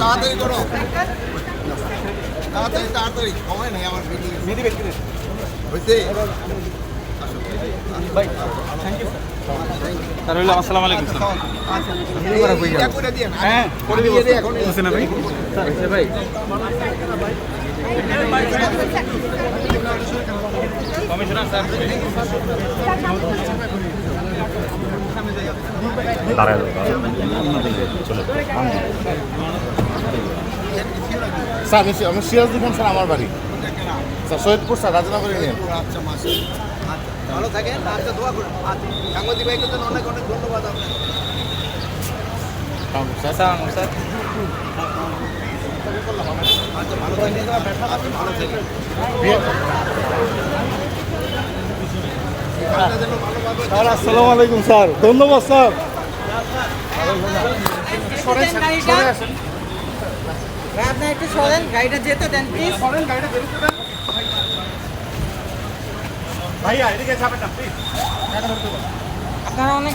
তাড়াতাড়ি করো। তাড়াতাড়ি তাড়াতাড়ি। সময় নেই আমার। ভিডিও হয়েছে স্যার হইল আসসালামু আলাইকুম করে হ্যাঁ করে দিব হোসেন ভাই। ভাই। স্যার। স্যার আমি আমি সিরাজুল খান স্যার আমার বাড়ি। স্যার সৈয়দপুর স্যার রাজনগরে নিয়ে। আচ্ছা ভালো থাকেন আচ্ছা দোয়া করুন। সাংবাদিক ভাইকে তো অনেক অনেক ধন্যবাদ আপনাকে। স্যার। Sir sir. আচ্ছা ভালো থাকেন ভালো থাকেন। আপনাদের জন্য ভালোভাবে স্যার আসসালামু আলাইকুম স্যার। ধন্যবাদ স্যার। আপনি একটু সরেন গাড়িটা যেতে দেন প্লিজ ভাইয়া এদিকে যাবেন না প্লিজ আপনারা অনেক